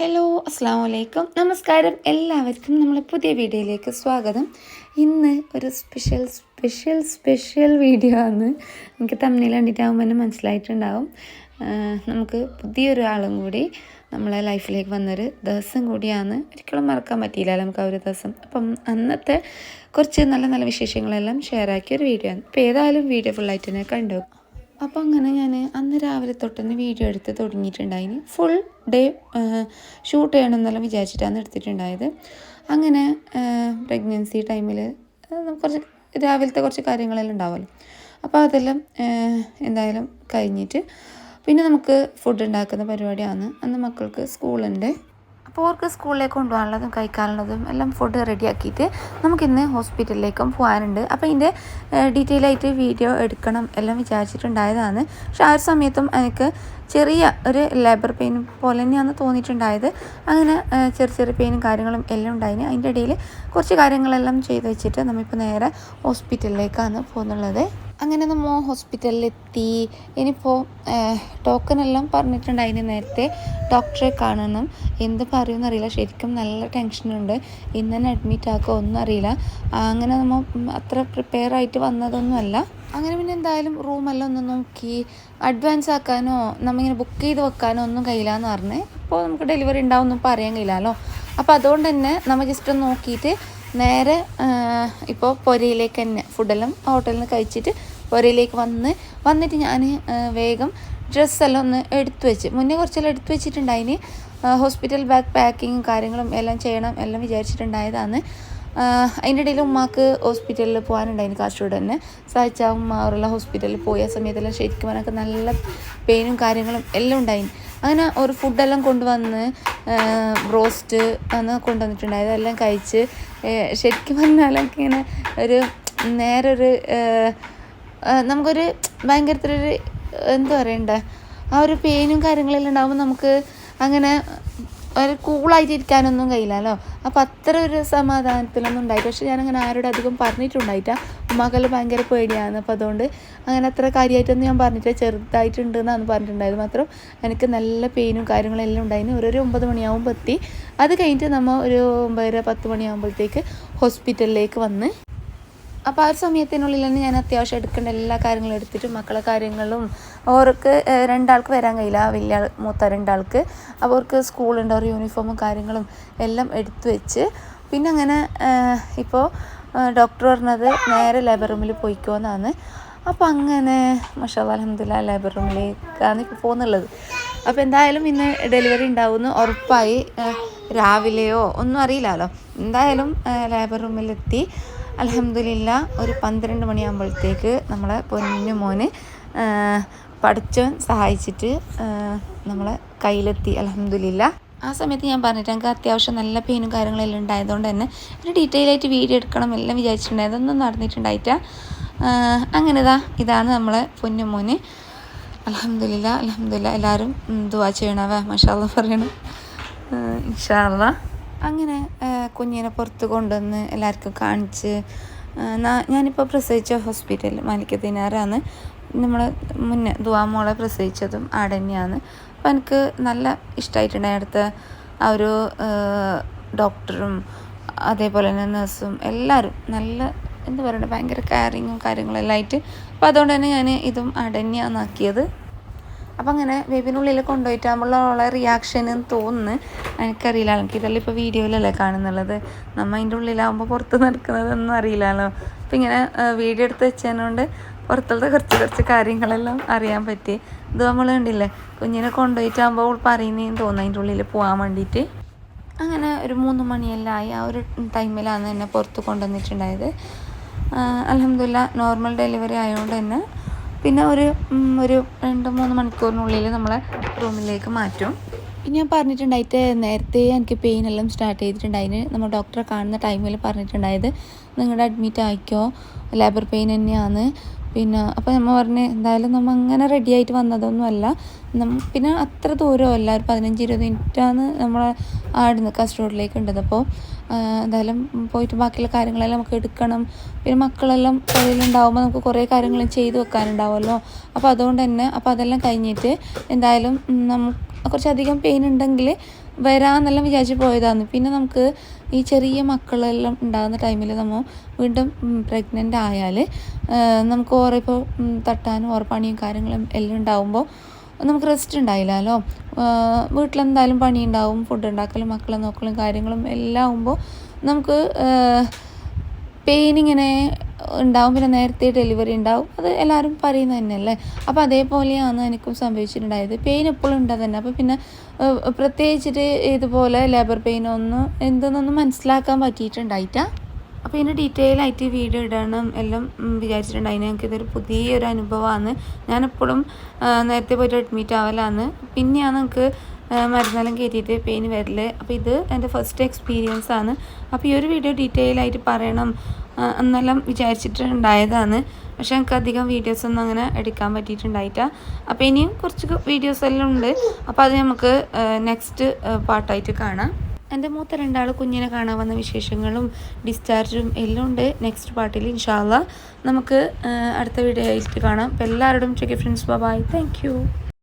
Hello അസ്സാം വലൈക്കും നമസ്കാരം. എല്ലാവർക്കും നമ്മളെ പുതിയ വീഡിയോയിലേക്ക് സ്വാഗതം. ഇന്ന് ഒരു സ്പെഷ്യൽ സ്പെഷ്യൽ സ്പെഷ്യൽ വീഡിയോ ആണ്. നമുക്ക് തമ്മിൽ കണ്ടിട്ടാകുമ്പോൾ തന്നെ മനസ്സിലായിട്ടുണ്ടാവും. നമുക്ക് പുതിയൊരു ആളും കൂടി നമ്മളെ ലൈഫിലേക്ക് വന്നൊരു ദിവസം കൂടിയാണ്. ഒരിക്കലും മറക്കാൻ പറ്റിയില്ല നമുക്ക് ആ ഒരു ദിവസം. അപ്പം അന്നത്തെ കുറച്ച് നല്ല നല്ല വിശേഷങ്ങളെല്ലാം ഷെയർ ആക്കിയ ഒരു വീഡിയോ ആണ്. അപ്പോൾ ഏതായാലും വീഡിയോ ഫുള്ളായിട്ട് തന്നെ കണ്ടു. അപ്പോൾ അങ്ങനെ ഞാൻ അന്ന് രാവിലെ തൊട്ട് തന്നെ വീഡിയോ എടുത്ത് തുടങ്ങിയിട്ടുണ്ടായിന്. ഫുൾ ഡേ ഷൂട്ട് ചെയ്യണമെന്നെല്ലാം വിചാരിച്ചിട്ടാണ് എടുത്തിട്ടുണ്ടായത്. അങ്ങനെ പ്രഗ്നൻസി ടൈമിൽ കുറച്ച് രാവിലത്തെ കുറച്ച് കാര്യങ്ങളെല്ലാം ഉണ്ടാവുമല്ലോ അപ്പോൾ അതെല്ലാം എന്തായാലും കഴിഞ്ഞിട്ട് പിന്നെ നമുക്ക് ഫുഡ് ഉണ്ടാക്കുന്ന പരിപാടിയാണ്. അന്ന് മക്കൾക്ക് സ്കൂളുണ്ട് അപ്പോൾ അവർക്ക് സ്കൂളിലേക്ക് കൊണ്ടുപോകാനുള്ളതും കഴിക്കാനുള്ളതും എല്ലാം ഫുഡ് റെഡിയാക്കിയിട്ട് നമുക്കിന്ന് ഹോസ്പിറ്റലിലേക്കും പോകാനുണ്ട്. അപ്പോൾ ഇതിന്റെ ഡീറ്റെയിൽ ആയിട്ട് വീഡിയോ എടുക്കണം എല്ലാം വിചാരിച്ചിട്ടുണ്ടായതാണ്. പക്ഷെ ആ ഒരു സമയത്തും എനിക്ക് ചെറിയ ഒരു ലേബർ പെയിൻ പോലെ തന്നെയാണ് തോന്നിയിട്ടുണ്ടായത്. അങ്ങനെ ചെറിയ ചെറിയ പെയിനും കാര്യങ്ങളും എല്ലാം ഉണ്ടായിന്. അതിന്റെ ഇടയിൽ കുറച്ച് കാര്യങ്ങളെല്ലാം ചെയ്ത് വെച്ചിട്ട് നമ്മളിപ്പോൾ നേരെ ഹോസ്പിറ്റലിലേക്കാണ് പോകുന്നുള്ളത്. അങ്ങനെ നമ്മൾ ഹോസ്പിറ്റലിലെത്തി. ഇനിയിപ്പോൾ ടോക്കൺ എല്ലാം പറഞ്ഞിട്ടുണ്ട് അതിന് നേരത്തെ. ഡോക്ടറെ കാണണം. എന്ത് പറയുമെന്ന് അറിയില്ല ശരിക്കും നല്ല ടെൻഷനുണ്ട്. ഇന്ന് തന്നെ അഡ്മിറ്റ് ആക്കുക ഒന്നും അറിയില്ല അങ്ങനെ നമ്മൾ അത്ര പ്രിപ്പയർ ആയിട്ട് വന്നതൊന്നുമല്ല. അങ്ങനെ പിന്നെ എന്തായാലും റൂമെല്ലാം ഒന്ന് നോക്കി. അഡ്വാൻസ് ആക്കാനോ നമ്മിങ്ങനെ ബുക്ക് ചെയ്ത് വെക്കാനോ ഒന്നും കഴിയില്ല എന്ന് പറഞ്ഞ്. ഇപ്പോൾ നമുക്ക് ഡെലിവറി ഉണ്ടാവുമെന്നും പറയാൻ കഴിയില്ലല്ലോ. അപ്പോൾ അതുകൊണ്ട് തന്നെ നമ്മൾ ജസ്റ്റ് ഒന്ന് നോക്കിയിട്ട് നേരെ ഇപ്പോൾ പൊരയിലേക്ക് തന്നെ ഫുഡെല്ലാം ഹോട്ടലിൽ നിന്ന് കഴിച്ചിട്ട് പൊരയിലേക്ക് വന്ന് വന്നിട്ട് ഞാൻ വേഗം ഡ്രസ്സെല്ലാം ഒന്ന് എടുത്തു വെച്ച്. മുന്നേ കുറച്ചെല്ലാം എടുത്തു വെച്ചിട്ടുണ്ടായിന് ഹോസ്പിറ്റൽ ബാഗ് പാക്കിങ്ങും കാര്യങ്ങളും എല്ലാം ചെയ്യണം എല്ലാം വിചാരിച്ചിട്ടുണ്ടായതാണ്. അതിന്റെ ഇടയിൽ ഉമ്മാക്ക് ഹോസ്പിറ്റലിൽ പോകാനുണ്ടായിന് കാസർഗോഡ് തന്നെ സഹിച്ച ഉമ്മ അവരുള്ള ഹോസ്പിറ്റലിൽ പോയ. സമയത്തെല്ലാം ശരിക്കും പറഞ്ഞാൽ നല്ല പെയിനും കാര്യങ്ങളും എല്ലാം ഉണ്ടായി. അങ്ങനെ ഒരു ഫുഡെല്ലാം കൊണ്ടുവന്ന് ബ്രോസ്റ്റ് അന്ന് കൊണ്ടുവന്നിട്ടുണ്ടായത് എല്ലാം കഴിച്ച് ശരിക്കും പറഞ്ഞാലൊക്കെ ഇങ്ങനെ ഒരു നേരൊരു നമുക്കൊരു ഭയങ്കരത്തിലൊരു എന്താ പറയണ്ടേ ആ ഒരു പെയിനും കാര്യങ്ങളെല്ലാം ഉണ്ടാകുമ്പോൾ നമുക്ക് അങ്ങനെ ഒരു കൂളായിട്ട് ഇരിക്കാനൊന്നും കഴിയില്ലല്ലോ അപ്പോൾ അത്ര ഒരു സമാധാനത്തിലൊന്നും ഉണ്ടായിട്ട് പക്ഷെ ഞാനങ്ങനെ ആരോടും അധികം പറഞ്ഞിട്ടുണ്ടായിട്ട ഉമ്മാക്കെല്ലാം ഭയങ്കര പേടിയാണ്. അപ്പോൾ അതുകൊണ്ട് അങ്ങനെ അത്ര കാര്യമായിട്ടൊന്നും ഞാൻ പറഞ്ഞിട്ട് ചെറുതായിട്ടുണ്ട് എന്നാണ് പറഞ്ഞിട്ടുണ്ടായത്. മാത്രം എനിക്ക് നല്ല പെയിനും കാര്യങ്ങളും എല്ലാം ഉണ്ടായിരുന്നു ഒരു ഒമ്പത് മണിയാകുമ്പോൾ എത്തി. അത് കഴിഞ്ഞിട്ട് നമ്മൾ ഒരു ഒമ്പതര പത്ത് മണിയാകുമ്പോഴത്തേക്ക് ഹോസ്പിറ്റലിലേക്ക് വന്ന് അപ്പോൾ ആ ഒരു സമയത്തിനുള്ളിൽ തന്നെ ഞാൻ അത്യാവശ്യം എടുക്കേണ്ട എല്ലാ കാര്യങ്ങളും എടുത്തിട്ട് മക്കളെ കാര്യങ്ങളും അവർക്ക് രണ്ടാൾക്ക് വരാൻ കഴിയില്ല. വലിയ മൂത്ത രണ്ടാൾക്ക്. അപ്പോൾ അവർക്ക് സ്കൂളുണ്ട് അവർ യൂണിഫോമും കാര്യങ്ങളും എല്ലാം എടുത്തു വെച്ച്. പിന്നെ അങ്ങനെ ഇപ്പോൾ ഡോക്ടർ പറഞ്ഞത് നേരെ ലേബർ റൂമിൽ പോയിക്കോന്നാണ് അപ്പോൾ അങ്ങനെ മഷാ അലഹമില്ല ലേബർ റൂമിലേക്കാണ് ഇപ്പോൾ പോകുന്നുള്ളത് അപ്പോൾ എന്തായാലും ഇന്ന് ഡെലിവറി ഉണ്ടാവുമെന്ന് ഉറപ്പായി. രാവിലെയോ ഒന്നും അറിയില്ലല്ലോ എന്തായാലും ലേബർ റൂമിലെത്തി അലഹമില്ല ഒരു പന്ത്രണ്ട് മണിയാകുമ്പോഴത്തേക്ക് നമ്മളെ പൊന്നു മോന് പഠിച്ചവൻ സഹായിച്ചിട്ട് നമ്മളെ കയ്യിലെത്തി. അലഹമില്ല ആ സമയത്ത് ഞാൻ പറഞ്ഞിട്ട് എനിക്ക് അത്യാവശ്യം നല്ല പെയിനും കാര്യങ്ങളെല്ലാം ഉണ്ടായതുകൊണ്ട് തന്നെ ഒരു ഡീറ്റെയിൽ ആയിട്ട് വീഡിയോ എടുക്കണം എല്ലാം വിചാരിച്ചിട്ടുണ്ടായത് ഒന്നും നടന്നിട്ടുണ്ടായിട്ട അങ്ങനെതാ ഇതാണ് നമ്മളെ പൊന്നു മോന്. അലഹമില്ല അലഹമില്ല എല്ലാവരും ദുവാ ചെയ്യണവേ മഷാല്ല പറയണം. ഇൻഷാല്ല അങ്ങനെ കുഞ്ഞിനെ പുറത്ത് കൊണ്ടുവന്ന് എല്ലാവർക്കും കാണിച്ച് ഞാനിപ്പോൾ പ്രസവിച്ച ഹോസ്പിറ്റൽ മാലിക്ക മാലിക്കത്തിനാറാണ് നമ്മൾ മുന്നേ ദുവാമോളെ പ്രസവിച്ചതും ആടെ തന്നെയാണ്. അപ്പോൾ എനിക്ക് നല്ല ഇഷ്ടമായിട്ടുണ്ടായി അടുത്ത ആ ഒരു ഡോക്ടറും അതേപോലെ തന്നെ നഴ്സും എല്ലാവരും നല്ല എന്താ പറയുക ഭയങ്കര കെയറിങ്ങും കാര്യങ്ങളെല്ലാം ആയിട്ട്. അപ്പോൾ അതുകൊണ്ട് തന്നെ ഞാൻ ഇതും അടന്യാന്നാക്കിയത് അപ്പം അങ്ങനെ ബേബിനുള്ളിൽ കൊണ്ടുപോയിട്ടാകുമ്പോഴുള്ള റിയാക്ഷൻ എന്ന് തോന്നുന്നു. എനിക്കറിയില്ല എനിക്ക് ഇതെല്ലാം ഇപ്പോൾ വീഡിയോയിലല്ലേ കാണുന്നുള്ളത്. നമ്മൾ അതിന്റെ ഉള്ളിലാകുമ്പോൾ പുറത്ത് നടക്കുന്നതൊന്നും അറിയില്ലല്ലോ അപ്പം ഇങ്ങനെ വീഡിയോ എടുത്ത് വെച്ചതിനോണ്ട് പുറത്തുള്ള കുറച്ച് കുറച്ച് കാര്യങ്ങളെല്ലാം അറിയാൻ പറ്റി. ഇത് നമ്മൾ കണ്ടില്ലേ കുഞ്ഞിനെ കൊണ്ടുപോയിട്ടാകുമ്പോൾ അവൾ പറയുന്നതെന്ന് തോന്നുന്നു അതിന്റെ ഉള്ളിൽ പോകാൻ വേണ്ടിയിട്ട് അങ്ങനെ ഒരു മൂന്ന് മണിയെല്ലാം ആയി. ആ ഒരു ടൈമിലാണ് എന്നെ പുറത്ത് കൊണ്ടുവന്നിട്ടുണ്ടായത്. അലഹമില്ല നോർമൽ ഡെലിവറി ആയതുകൊണ്ട് തന്നെ പിന്നെ ഒരു ഒരു രണ്ട് മൂന്ന് മണിക്കൂറിനുള്ളിൽ നമ്മളെ റൂമിലേക്ക് മാറ്റും. ഞാൻ പറഞ്ഞിട്ടുണ്ടായിട്ട് നേരത്തെ എനിക്ക് പെയിൻ എല്ലാം സ്റ്റാർട്ട് ചെയ്തിട്ടുണ്ടായിന് നമ്മൾ ഡോക്ടറെ കാണുന്ന ടൈമിൽ പറഞ്ഞിട്ടുണ്ടായത് നിങ്ങളുടെ അഡ്മിറ്റ് ആയിക്കോ? ലേബർ പെയിൻ തന്നെയാണ്. പിന്നെ അപ്പോൾ നമ്മൾ പറഞ്ഞ് എന്തായാലും നമ്മൾ അങ്ങനെ റെഡി ആയിട്ട് വന്നതൊന്നുമല്ല പിന്നെ അത്ര ദൂരമല്ല ഒരു പതിനഞ്ച് ഇരുപത് മിനിറ്റാണ് നമ്മളെ ആടുന്ന് കസ്റ്റോഡിലേക്ക് ഉണ്ടത് അപ്പോൾ എന്തായാലും പോയിട്ട് ബാക്കിയുള്ള കാര്യങ്ങളെല്ലാം നമുക്ക് എടുക്കണം. പിന്നെ മക്കളെല്ലാം കയ്യിലുണ്ടാവുമ്പോൾ നമുക്ക് കുറേ കാര്യങ്ങൾ ചെയ്തു വെക്കാനുണ്ടാവുമല്ലോ. അപ്പോൾ അതുകൊണ്ട് തന്നെ അപ്പോൾ അതെല്ലാം കഴിഞ്ഞിട്ട് എന്തായാലും നമുക്ക് കുറച്ചധികം പെയിൻ ഉണ്ടെങ്കിൽ വരാമെന്നെല്ലാം വിചാരിച്ച് പോയതാണ്. പിന്നെ നമുക്ക് ഈ ചെറിയ മക്കളെല്ലാം ഉണ്ടാകുന്ന ടൈമിൽ നമ്മൾ വീണ്ടും പ്രഗ്നന്റ് ആയാൽ നമുക്ക് ഓരോ ഇപ്പോൾ തട്ടാനും ഓരോ പണിയും കാര്യങ്ങളും എല്ലാം ഉണ്ടാകുമ്പോൾ നമുക്ക് റെസ്റ്റ് ഉണ്ടായില്ലല്ലോ വീട്ടിലെന്തായാലും പണി ഉണ്ടാവും ഫുഡ് ഉണ്ടാക്കലും മക്കളെ നോക്കലും കാര്യങ്ങളും എല്ലാം ആകുമ്പോൾ നമുക്ക് പെയിൻ ഇങ്ങനെ ഉണ്ടാവും പിന്നെ നേരത്തെ ഡെലിവറി ഉണ്ടാവും. അത് എല്ലാവരും പറയുന്നത് തന്നെയല്ലേ? അപ്പോൾ അതേപോലെയാണ് എനിക്കും സംഭവിച്ചിട്ടുണ്ടായത്. പെയിൻ എപ്പോഴും ഉണ്ടാകും തന്നെ അപ്പോൾ പിന്നെ പ്രത്യേകിച്ചിട്ട് ഇതുപോലെ ലേബർ പെയിൻ ഒന്നും എന്തെന്നൊന്നും മനസ്സിലാക്കാൻ പറ്റിയിട്ടുണ്ടായിട്ടാ. അപ്പോൾ ഇതിന്റെ ഡീറ്റെയിൽ ആയിട്ട് വീഡിയോ ഇടണം എല്ലാം വിചാരിച്ചിട്ടുണ്ടായിരുന്നു. ഞങ്ങൾക്ക് ഇതൊരു പുതിയൊരു അനുഭവമാണ് ഞാനെപ്പോഴും നേരത്തെ പോയിട്ട് അഡ്മിറ്റ് ആവലാണ്. പിന്നെയാണ് നമുക്ക് മരുന്നെല്ലാം കയറ്റിയിട്ട് പെയിൻ വരൽ. അപ്പോൾ ഇത് എന്റെ ഫസ്റ്റ് എക്സ്പീരിയൻസ് ആണ്. അപ്പോൾ ഈ ഒരു വീഡിയോ ഡീറ്റെയിൽ ആയിട്ട് പറയണം എന്നെല്ലാം വിചാരിച്ചിട്ടുണ്ടായതാണ്. പക്ഷെ എനിക്ക് അധികം വീഡിയോസൊന്നും അങ്ങനെ എടുക്കാൻ പറ്റിയിട്ടുണ്ടായിട്ട. അപ്പോൾ ഇനിയും കുറച്ച് വീഡിയോസ് എല്ലാം ഉണ്ട്. അപ്പോൾ അത് നമുക്ക് നെക്സ്റ്റ് പാർട്ടായിട്ട് കാണാം. എന്റെ മൂത്ത രണ്ടാൾ കുഞ്ഞിനെ കാണാൻ വന്ന വിശേഷങ്ങളും ഡിസ്ചാർജും എല്ലാം ഉണ്ട്. നെക്സ്റ്റ് പാർട്ടിൽ ഇൻഷാല്ല നമുക്ക് അടുത്ത വീഡിയോ ആയിട്ട് കാണാം. അപ്പോൾ എല്ലാവരോടും ചെക്ക് ഫ്രണ്ട്സ് ബൈ താങ്ക്